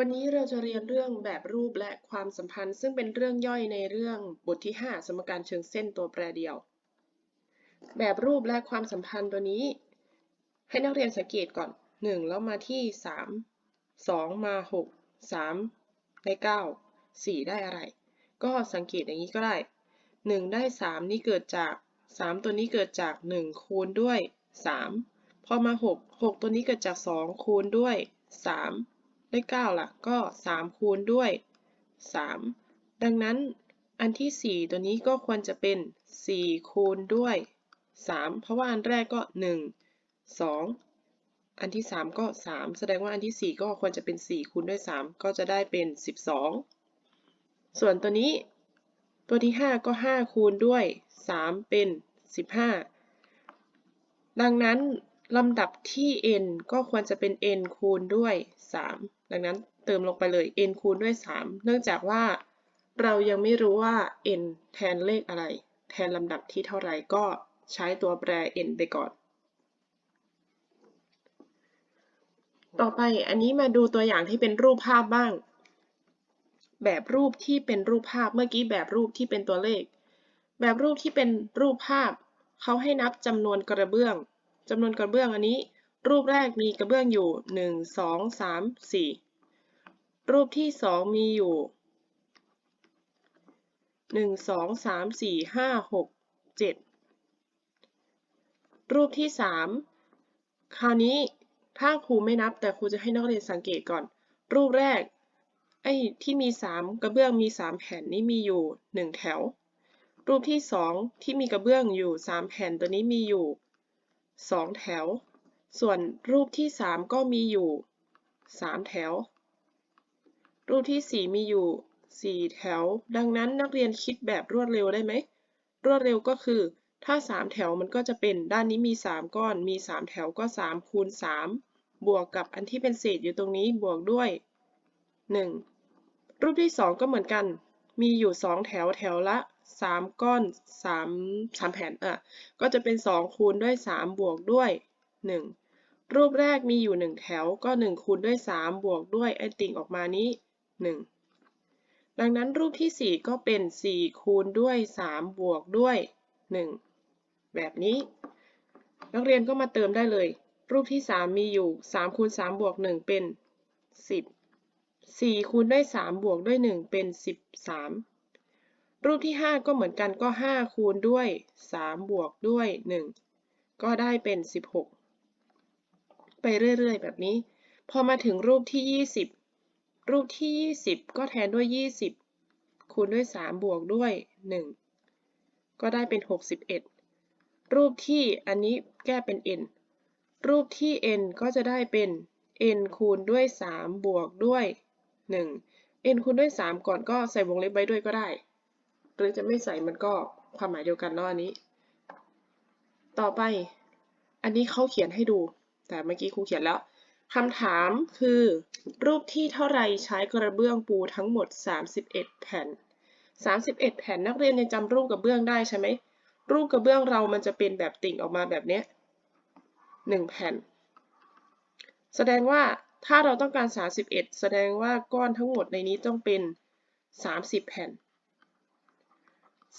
วันนี้เราจะเรียนเรื่องแบบรูปและความสัมพันธ์ ซึ่งเป็นเรื่องย่อยในเรื่องบทที่ 5 สมการเชิงเส้นตัวแปรเดียว แบบรูปและความสัมพันธ์ตัวนี้ ให้นักเรียนสังเกตก่อน 1 แล้วมาที่ 3 2 มา 6 3 ได้ 9 4 ได้อะไร ก็สังเกตอย่างนี้ก็ได้ 1 ได้ 3 นี่เกิดจาก 3 ตัวนี้เกิดจาก 1 คูณด้วย 3 พอมา 6 6 ตัวนี้เกิดจาก 2 คูณด้วย 3 ได้ 9 ล่ะ ก็ 3 คูณด้วย 3 ดังนั้นอันที่ 4 ตัวนี้ก็ควรจะเป็น 4 คูณด้วย 3 เพราะว่าอันแรกก็ 1 2 อันที่ 3 ก็ 3 แสดงว่าอันที่ 4 ก็ควรจะเป็น 4 คูณด้วย 3 ก็จะได้เป็น 12 ส่วนตัวนี้ ตัวที่ 5 ก็ 5 คูณด้วย 3 เป็น 15 ดังนั้น ลำดับที่ n ก็ควรจะเป็น n คูณด้วย 3 ดังนั้นเติมลงไปเลย n คูณด้วย 3 เนื่องจากว่าเรายังไม่รู้ว่า n แทนเลขอะไร แทนลำดับที่เท่าไหร่ก็ใช้ตัวแปร n ไปก่อน ต่อไปอันนี้มาดูตัวอย่างที่เป็นรูปภาพบ้าง แบบรูปที่เป็นรูปภาพเมื่อกี้แบบรูปที่เป็นตัวเลข แบบรูปที่เป็นรูปภาพ เขาให้นับจำนวนกระเบื้อง จำนวนกระเบื้องอันนี้ รูปแรกมีกระเบื้องอยู่ 1 2 3 4 รูปที่ 2 มีอยู่ 1 2 3 4 5 6 7 รูปที่ 3 คราวนี้ถ้าครูไม่นับแต่ครูจะให้นักเรียนสังเกตก่อน รูปแรกไอ้ที่มี 3 กระเบื้องมี 3 แผ่นนี้มีอยู่ 1 แถว รูปที่ 2 ที่มีกระเบื้องอยู่ 3 แผ่นตัวนี้มีอยู่ 2 แถว ส่วนรูปที่ 3 ก็มีอยู่ 3 แถว รูปที่ 4 มีอยู่ 4 แถว ดังนั้นนักเรียนคิดแบบรวดเร็วได้ไหม รวดเร็วก็คือ ถ้า 3 แถวมันก็จะเป็นด้านนี้มี 3 ก้อน มี 3 แถวก็ 3 คูณ 3 บวกกับอันที่เป็นเศษอยู่ตรงนี้บวกด้วย 1 รูปที่ 2 ก็เหมือนกัน มีอยู่ 2 แถวแถวละ 3ก้อน3 3แผ่นอะก็จะเป็น2คูณด้วย3บวกด้วย1รูปแรกมีอยู่1แถวก็1คูณด้วย3บวกด้วยไอติ่งออกมานี้1ดังนั้นรูปที่4ก็เป็น4คูณด้วย3บวกด้วย1แบบนี้ นักเรียนก็มาเติมได้เลย รูปที่3มีอยู่3คูณ3บวก1เป็น10 4คูณด้วย3บวกด้วย1เป็น13 รูปที่ 5 ก็เหมือนกันก็ 5 คูณด้วย 3 บวกด้วย 1 ก็ได้เป็น 16 ไปเรื่อยๆ แบบนี้ พอมาถึงรูปที่ 20 รูปที่ 20 ก็แทนด้วย 20 คูณด้วย 3 บวกด้วย 1 ก็ได้เป็น 61 รูปที่อันนี้แก้เป็น n รูปที่ n ก็จะได้เป็น n คูณด้วย 3 บวกด้วย 1 n คูณด้วย 3 ก่อนก็ใส่วงเล็บไว้ด้วยก็ได้ หรือจะไม่ใส่มันก็ความหมายเดียวกันเนาะอันนี้ ต่อไป อันนี้เขาเขียนให้ดู แต่เมื่อกี้ครูเขียนแล้วคำถามคือ รูปที่เท่าไรใช้กระเบื้องปูทั้งหมด 31 แผ่น 31 แผ่นนักเรียนยังจำรูปกระเบื้องได้ใช่ไหมรูปกระเบื้องเรามันจะเป็นแบบติ่งออกมาแบบนี้1แผ่น แสดงว่าถ้าเราต้องการ 31 แสดงว่าก้อนทั้งหมดในนี้ต้องเป็น 30 แผ่น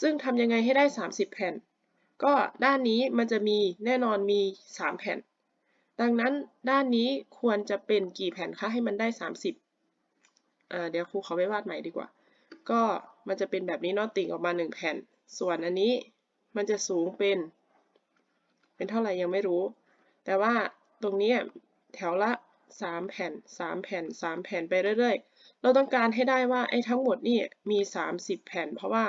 ซึ่งทำยังไงให้ได้ 30 แผ่น ก็ด้านนี้มันจะมีแน่นอนมี 3 แผ่น ดังนั้นด้านนี้ควรจะเป็นกี่แผ่นคะให้มันได้ 30อ่าเดี๋ยวครูขอไปวาดใหม่ดีกว่า ก็มันจะเป็นแบบนี้เนาะติ่งออกมา 1 แผ่น ส่วนอันนี้มันจะสูงเป็น เป็นเท่าไหร่ยังไม่รู้ แต่ว่าตรงนี้แถวละ 3 แผ่น 3 แผ่น 3 แผ่นไปเรื่อยๆ เราต้องการให้ได้ว่าไอ้ทั้งหมดนี่มี 30 แผ่น เพราะว่า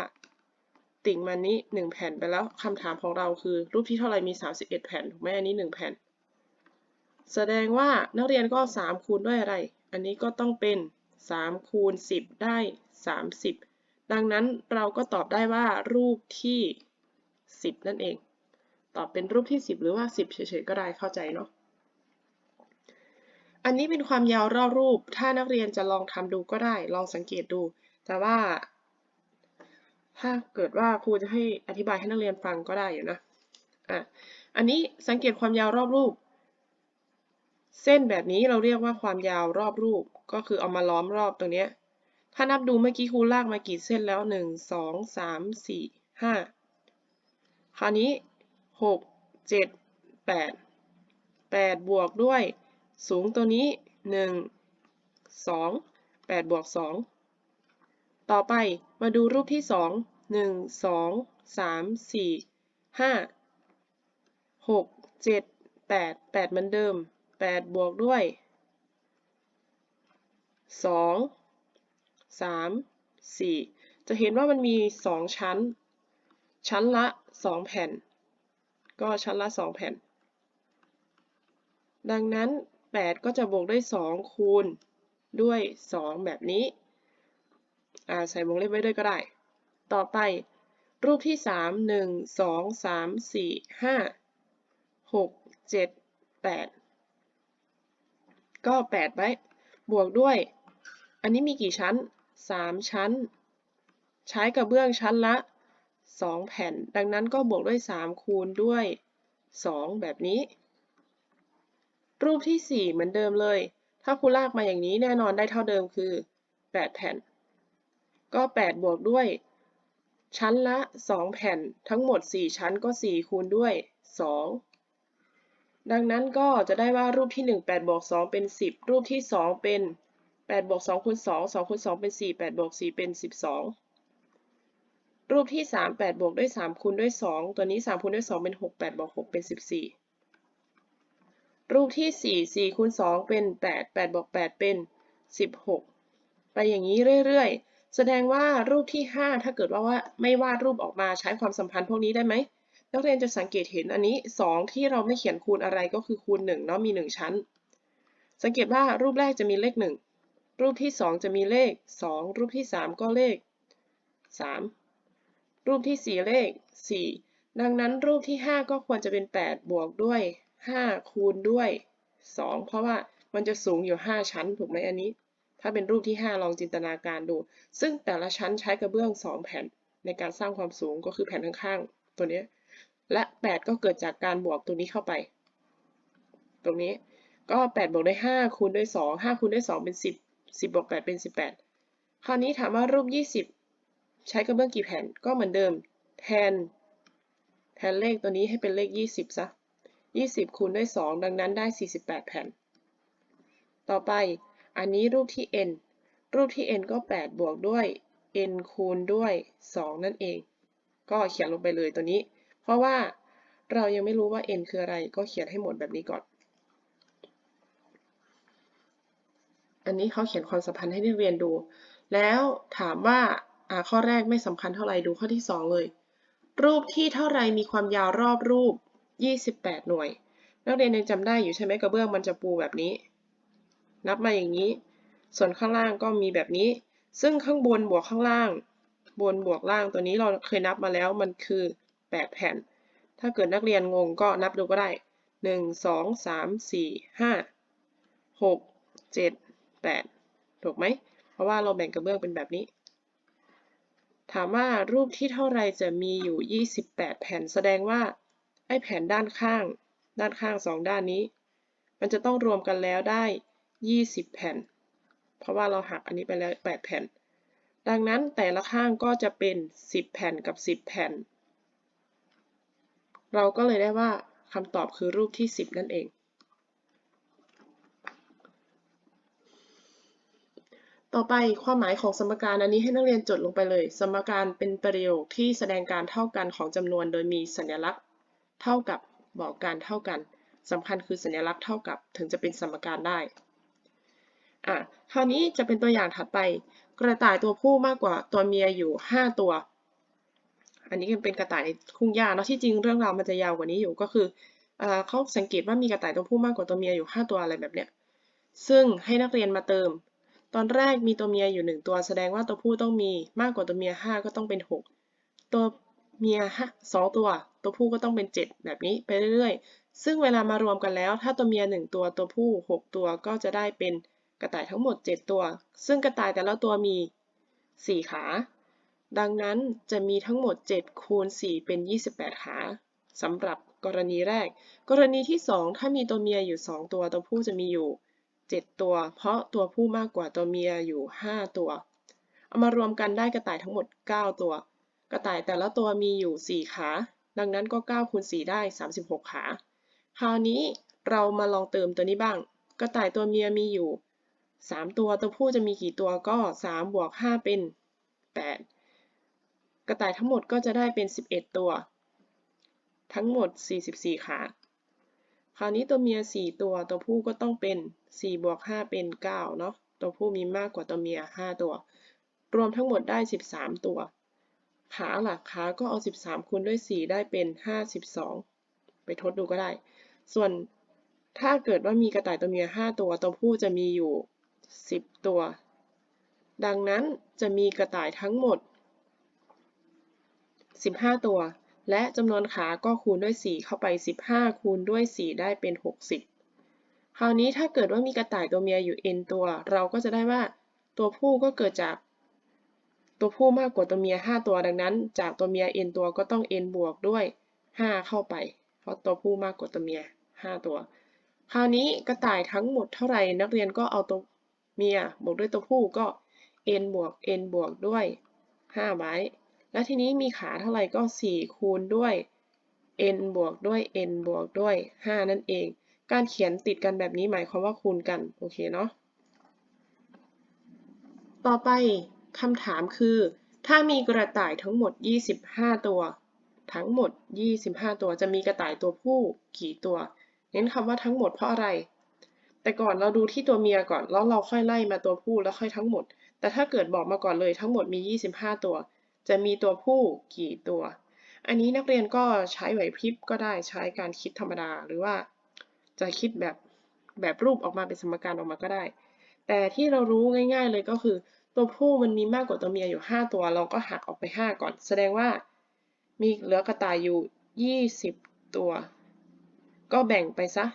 ติ่งมันนี้1แผ่นไปแล้วคำถามของเราคือ รูปที่เท่าไรมี 31 แผ่นถูกไหมอันนี้ 1 แผ่น แสดงว่านักเรียนก็ 3 คูณด้วยอะไร อันนี้ก็ต้องเป็น 3 คูณ 10 ได้ 30 ดังนั้นเราก็ตอบได้ว่ารูปที่ 10 นั่นเอง ตอบเป็นรูปที่ 10 หรือว่า 10 เฉยๆก็ได้เข้าใจเนาะอันนี้เป็นความยาวรอบรูป ถ้านักเรียนจะลองทำดูก็ได้ ลองสังเกตดู แต่ว่า ถ้าเกิดว่าครูจะให้อธิบายให้นักเรียนฟังก็ได้อยู่นะอะอันนี้สังเกตความยาวรอบรูป เส้นแบบนี้เราเรียกว่าความยาวรอบรูป ก็คือเอามาล้อมรอบตรงเนี้ยถ้านับดูเมื่อกี้ครูลากมากี่เส้นแล้วหนึ่งสองสามสี่ห้าคราวนี้หกเจ็ดแปดแปดบวกด้วย สูงตัวนี้หนึ่งสองแปดบวกสอง ต่อไปมาดูรูปที่สองหนึ่งสองสามสี่ห้าหกเจ็ดแปดแปดเหมือนเดิมแปดบวกด้วยสองสามสี่จะเห็นว่ามันมีสองชั้น ชั้นละสองแผ่น ก็ชั้นละสองแผ่น ดังนั้น 8 ก็จะบวกด้วย 2 คูณด้วย 2 แบบนี้ ใส่วงเล็บไว้ด้วยก็ได้ ต่อไป รูปที่ 3 1 2 3 4 5 6 7 8 ก็ 8 ไว้ บวกด้วย อันนี้มีกี่ชั้น 3 ชั้น ใช้กระเบื้องชั้นละ 2 แผ่น ดังนั้นก็บวกด้วย 3 คูณด้วย 2 แบบนี้ รูปที่ 4 เหมือนเดิมเลย ถ้าครูลากมาอย่างนี้แน่นอนได้เท่าเดิมคือ 8 แผ่น ก็ 8 บวกด้วย ชั้นละ 2 แผ่นทั้งหมด 4 ชั้นก็ 4 คูณด้วย 2 ดังนั้นก็จะได้ว่ารูปที่ 1 8บวก2เป็น 10 รูปที่ 2 เป็น 8 บวก2คูณ2 2คูณ2 เป็น 4 8 บวก 4 เป็น 12 รูปที่ 3 8 บวกด้วย 3 คูณด้วย 2 ตัวนี้ 3 คูณด้วย 2 เป็น 6 8 บวก 6 เป็น 14 รูปที่ 4 4คูณ2 เป็น 8 8 บวก 8 เป็น 16 ไปอย่างนี้เรื่อย ๆ แสดงว่ารูปที่ 5 ถ้าเกิดว่าว่าไม่วาดรูปออกมาใช้ความสัมพันธ์พวกนี้ได้ไหมนักเรียนจะสังเกตเห็นอันนี้ 2 ที่เราไม่เขียนคูณอะไรก็คือคูณ1เนาะมี 1 ชั้น สังเกตว่ารูปแรกจะมีเลข 1 รูปที่ 2 จะมีเลข 2 รูปที่ 3 ก็เลข 3 รูปที่ 4 เลข 4 ดังนั้นรูปที่ 5 ก็ควรจะเป็น 8 บวกด้วย 5 คูณด้วย 2 เพราะว่ามันจะสูงอยู่ 5 ชั้นถูกไหมอันนี้ ถ้าเป็นรูปที่ 5 ลองจินตนาการดู ซึ่งแต่ละชั้นใช้กระเบื้อง 2 แผ่นในการสร้างความสูงก็คือแผ่นข้างๆ ตัวนี้และ 8 ก็เกิดจากการบวกตัวนี้เข้าไป ตรงนี้ก็ 8 บวกด้วย 5 คูณด้วย 2 5 คูณด้วย 2 เป็น 10 10บวก8เป็น 18 คราวนี้ถามว่ารูป 20 ใช้กระเบื้องกี่แผ่นก็เหมือนเดิม แทน แทนเลขตัวนี้ให้เป็นเลข 20ซะ20 คูณด้วย 2 ดังนั้นได้ 48 แผ่น ต่อไป อันนี้รูปที่ n รูปที่ n ก็ 8 บวกด้วย n คูณด้วย 2 นั่นเอง ก็เขียนลงไปเลยตัวนี้ เพราะว่าเรายังไม่รู้ว่า n คืออะไร ก็เขียนให้หมดแบบนี้ก่อน อันนี้เขาเขียนความสัมพันธ์ให้นักเรียนดู แล้วถามว่าอ่าข้อแรกไม่สำคัญเท่าไหร่ดูข้อที่ 2 เลย รูปที่เท่าไรมีความยาวรอบรูป 28 หน่วย นักเรียนยังจำได้อยู่ใช่ไหมกระเบื้องมันจะปูแบบนี้ นับมาอย่างนี้ ส่วนข้างล่างก็มีแบบนี้ ซึ่งข้างบนบวกข้างล่าง บนบวกล่างตัวนี้เราเคยนับมาแล้วมันคือ 8 แผ่น ถ้าเกิดนักเรียนงงก็นับดูก็ได้ 1 2 3 4 5 6 7 8 ถูกไหม เพราะว่าเราแบ่งกระเบื้องเป็นแบบนี้ ถามว่ารูปที่เท่าไรจะมีอยู่ 28 แผ่นแสดงว่าไอ้แผ่นด้านข้าง ด้านข้างสองด้านนี้ มันจะต้องรวมกันแล้วได้ 20 แผ่น เพราะว่าเราหักอันนี้ไปแล้ว8แผ่น ดังนั้นแต่ละข้างก็จะเป็น 10 แผ่นกับ 10 แผ่น เราก็เลยได้ว่าคำตอบคือรูปที่ 10 นั่นเอง ต่อไปความหมายของสมการอันนี้ให้นักเรียนจดลงไปเลย สมการเป็นประโยคที่แสดงการเท่ากันของจำนวนโดยมีสัญลักษณ์ เท่ากับบอกการเท่ากันสำคัญคือสัญลักษณ์เท่ากับถึงจะเป็นสมการได้ อะคราวนี้จะเป็นตัวอย่างถัดไป กระต่ายตัวผู้มากกว่าตัวเมียอยู่ 5 ตัว อันนี้เป็นกระต่ายในทุ่งหญ้าเนาะที่จริงเรื่องราวมันจะยาวกว่านี้อยู่ก็คืออ่าเขาสังเกตว่ามีกระต่ายตัวผู้มากกว่าตัวเมียอยู่ 5 ตัวอะไรแบบเนี้ยซึ่งให้นักเรียนมาเติม ตอนแรกมีตัวเมียอยู่ 1 ตัว แสดงว่าตัวผู้ต้องมีมากกว่าตัวเมีย 5 ก็ต้องเป็น 6 ตัวเมียสองตัว ตัวผู้ก็ต้องเป็น 7 แบบนี้ไปเรื่อยๆ ซึ่งเวลามารวมกันแล้ว ถ้าตัวเมีย 1 ตัวตัวผู้ 6 ตัวก็จะได้เป็น กระต่ายทั้งหมด 7 ตัว ซึ่งกระต่ายแต่ละตัวมี 4 ขา ดังนั้นจะมีทั้งหมด 7 คูณ 4 เป็น 28 ขาสำหรับกรณีแรก กรณีที่ 2 ถ้ามีตัวเมียอยู่ 2 ตัวตัวผู้จะมีอยู่ 7 ตัว เพราะตัวผู้มากกว่าตัวเมียอยู่ 5 ตัว เอามารวมกันได้กระต่ายทั้งหมด 9 ตัว กระต่ายแต่ละตัวมีอยู่ 4 ขา ดังนั้นก็9คูณ4ได้ 36 ขา คราวนี้เรามาลองเติมตัวนี้บ้าง กระต่ายตัวเมียมีอยู่ 3ตัวตัวผู้จะมีกี่ตัวก็3บวก5เป็น8กระต่ายทั้งหมดก็จะได้เป็น11ตัว ทั้งหมด44ขาคราวนี้ตัวเมีย4ตัวตัวผู้ก็ต้องเป็น4บวก5เป็น9เนาะตัวผู้มีมากกว่าตัวเมีย5ตัว รวมทั้งหมดได้13ตัว ขาล่ะขาก็เอา13คูณด้วย4ได้เป็น52ไปทดดูก็ได้ ส่วนถ้าเกิดว่ามีกระต่ายตัวเมีย5ตัวตัวผู้จะมีอยู่ 10ตัว ดังนั้นจะมีกระต่ายทั้งหมด 15 ตัว และจำนวนขาก็คูณด้วย 4 เข้าไป 15 คูณด้วย 4 ได้เป็น 60 คราวนี้ถ้าเกิดว่ามีกระต่ายตัวเมียอยู่ n ตัว เราก็จะได้ว่าตัวผู้ก็เกิดจาก ตัวผู้มากกว่าตัวเมีย 5 ตัวดังนั้น จากตัวเมีย n ตัวก็ต้อง n บวกด้วย 5 เข้าไป เพราะตัวผู้มากกว่าตัวเมีย 5 ตัวคราวนี้กระต่ายทั้งหมดเท่าไหร่นักเรียนก็เอาตัว เมียบวกด้วยตัวผู้ก็ n บวก n บวกด้วย5ไว้ และทีนี้มีขาเท่าไหร่ก็ 4 คูณด้วย n บวกด้วย n บวกด้วย 5 นั่นเอง การเขียนติดกันแบบนี้หมายความว่าคูณกัน โอเคเนาะ ต่อไปคำถามคือ ถ้ามีกระต่ายทั้งหมด 25 ตัว ทั้งหมด 25 ตัวจะมีกระต่ายตัวผู้กี่ตัว เน้นคำว่าทั้งหมดเพราะอะไร แต่ก่อนเราดูที่ตัวเมียก่อน แล้วเราค่อยไล่มาตัวผู้แล้วค่อยทั้งหมด แต่ถ้าเกิดบอกมาก่อนเลยทั้งหมดมี 25 ตัว จะมีตัวผู้กี่ตัว อันนี้นักเรียนก็ใช้ไหวพริบก็ได้ใช้การคิดธรรมดา หรือว่าจะคิดแบบแบบรูปออกมาเป็นสมการออกมาก็ได้ แต่ที่เรารู้ง่าย ๆเลยก็คือ ตัวผู้มันมีมากกว่าตัวเมียอยู่ 5 ตัว เราก็หักออกไป 5 ก่อน แสดงว่ามีเหลือกระต่ายอยู่ 20 ตัว ก็แบ่งไปซะ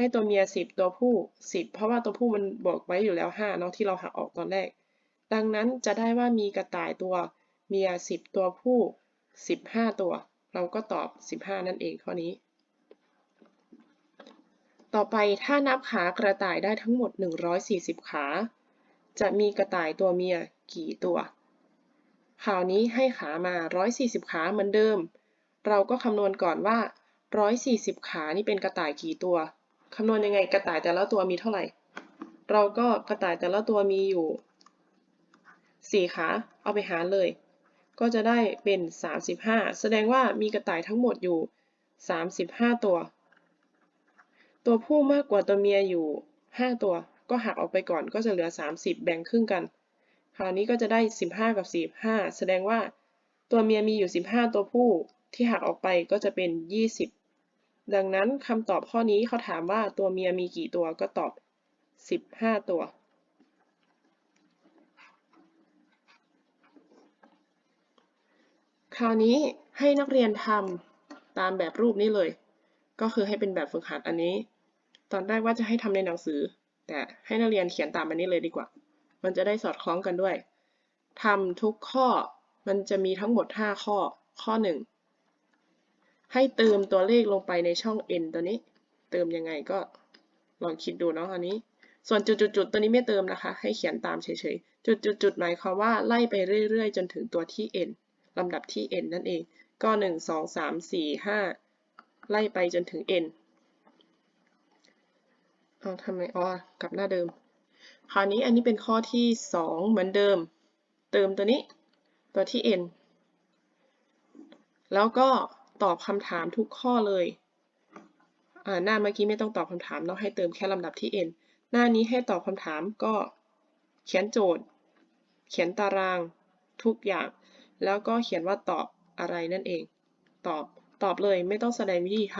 ให้ตัวเมีย10ตัวผู้10เพราะว่าตัวผู้มันบอกไว้อยู่แล้ว5เนาะที่เราหักออกตอนแรก ดังนั้นจะได้ว่ามีกระต่ายตัวเมีย10ตัวผู้15ตัว เราก็ตอบ15นั่นเองข้อนี้ ต่อไปถ้านับขากระต่ายได้ทั้งหมด140ขา จะมีกระต่ายตัวเมียกี่ตัวคราวนี้ให้ขามา 140 ขาเหมือนเดิม เราก็คำนวณก่อนว่า 140 ขานี่เป็นกระต่ายกี่ตัว คำนวณยังไงกระต่ายแต่ละตัวมีเท่าไหร่ เราก็กระต่ายแต่ละตัวมีอยู่ 4 ขา เอาไปหารเลย ก็จะได้เป็น 35 แสดงว่ามีกระต่ายทั้งหมดอยู่ 35 ตัว ตัวผู้มากกว่าตัวเมียอยู่ 5 ตัว ก็หักออกไปก่อนก็จะเหลือ 30 แบ่งครึ่งกัน คราวนี้ก็จะได้ 15 กับ 45 แสดงว่าตัวเมียมีอยู่ 15 ตัวผู้ที่หักออกไปก็จะเป็น 20 ดังนั้นคำตอบข้อนี้เขาถามว่าตัวเมียมีกี่ตัวก็ตอบ 15 ตัว คราวนี้ให้นักเรียนทำตามแบบรูปนี้เลย ก็คือให้เป็นแบบฝึกหัดอันนี้ ตอนแรกว่าจะให้ทำในหนังสือ แต่ให้นักเรียนเขียนตามอันนี้เลยดีกว่า มันจะได้สอดคล้องกันด้วยทำทุกข้อมันจะมีทั้งหมด 5 ข้อ ข้อ 1 ให้เติมตัวเลขลงไปในช่อง n ตัวนี้ เติมยังไงก็ลองคิดดูเนาะอันนี้ ส่วนจุดๆตัวนี้ไม่เติมนะคะ ให้เขียนตามเฉยๆ จุดๆๆหมายความว่าไล่ไปเรื่อยๆ จนถึงตัวที่ n ลำดับที่ n นั่นเอง ก็ 1 2 3 4 5 ไล่ไปจนถึง n เอาทำไมอ๋อกลับหน้าเดิม คราวนี้อันนี้เป็นข้อที่ 2 เหมือนเดิม เติมตัวนี้ ตัวที่ n แล้วก็ ตอบคำถามทุกข้อเลยหน้าเมื่อกี้ไม่ต้องตอบคำถามเนาะให้เติมแค่ลำดับที่ n หน้านี้ให้ตอบคำถามก็เขียนโจทย์ เขียนตารางทุกอย่าง แล้วก็เขียนว่าตอบอะไรนั่นเอง ตอบตอบเลยไม่ต้องแสดงวิธีท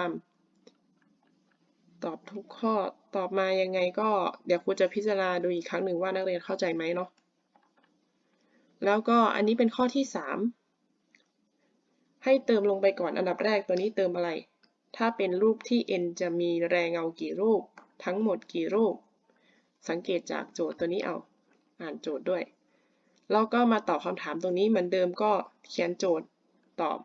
ำตอบทุกข้อตอบมายังไงก็เดี๋ยวครูจะพิจารณาดูอีกครั้งหนึ่งว่านักเรียนเข้าใจไหมเนาะแล้วก็อันนี้เป็นข้อที่ 3 ให้เติมลงไปก่อนอันดับแรกตัวนี้เติมอะไร ถ้าเป็นรูปที่ n จะมีแรงเงากี่รูป ทั้งหมดกี่รูป สังเกตจากโจทย์ตัวนี้เอา อ่านโจทย์ด้วย แล้วก็มาตอบคำถามตรงนี้เหมือนเดิมก็เขียนโจทย์ตอบ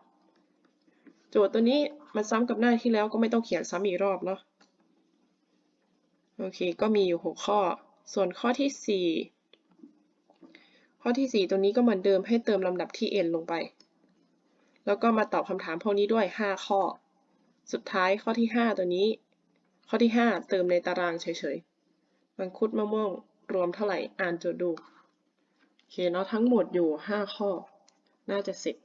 โจทย์ตัวนี้มันซ้ำกับหน้าที่แล้วก็ไม่ต้องเขียนซ้ำอีกรอบเนาะ โอเค ก็มีอยู่ 6 ข้อ ส่วนข้อที่ 4 ข้อที่ 4 ตัวนี้ก็เหมือนเดิมให้เติมลำดับที่ n ลงไป แล้วก็มาตอบคำถามพวกนี้ด้วย 5 ข้อ สุดท้ายข้อที่ 5 ตัวนี้ ข้อที่ 5 เติมในตารางเฉยๆมังคุดมะม่วงรวมเท่าไหร่อ่านโจทย์ดูโอเคเนาะทั้งหมดอยู่ 5 ข้อ น่าจะเสร็จ